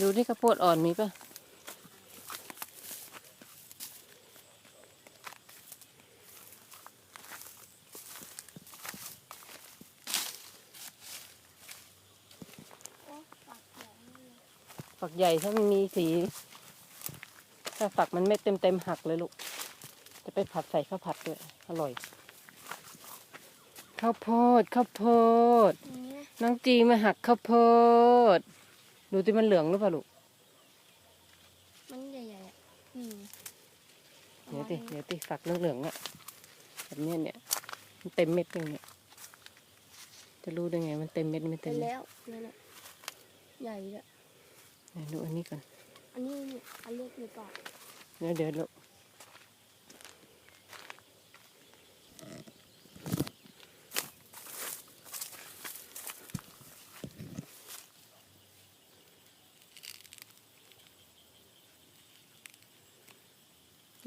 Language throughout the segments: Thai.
ดูที่ข้าวโพดอ่อนมีปะฝักใหญ่ถ้ามันมีสี ถ้าฝักมันไม่เต็มเต็มๆหักเลยลูก จะไปผัดใส่ข้าวผัดด้วย อร่อย ข้าวโพดข้าวโพดอย่างนี้นะน้องจีมาหักข้าวโพด ดูที่มันเหลืองหรือเปล่าลูก มันใหญ่ๆอะอืมเดี๋ยวติเดี๋ยวติฝักเหลืองๆอะแบบเนี้ยเนี่ยมันเต็มเม็ดยังเนี่ย จะรู้ได้ไง มันเต็มเม็ดไม่ไปเต็มเม็ดแล้วนั่นน่ะใหญ่เลยไหนดูอันนี้ก่อน อันนี้เนี่ยอันเล็กหรือเปล่าเดี๋ยวเดี๋ยวลูก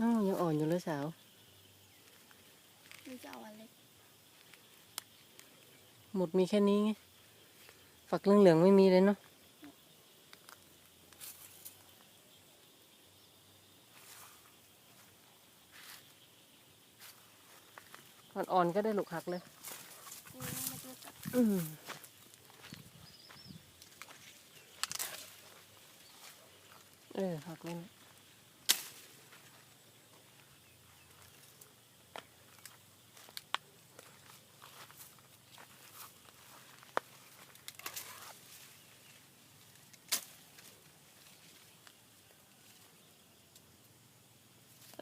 อ้าวยังอ่อนอยู่เลยสาวนี่จะเอาอันเล็กหมดมีแค่นี้ไง ฝักเหลืองๆไม่มีเลยเนาะอ่อนๆก็ได้ลูกหักเลยนี่นะมันเล็กๆอะอืมเออหักเลยนะ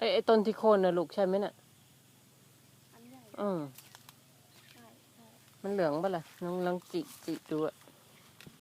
ไอ้ไอ้ต้นที่โคนน่ะลูกใช่ไหมน่ะอันใหญ่อืมใช่ใช่มันเหลืองปะล่ะลองลองจิจิดูอะ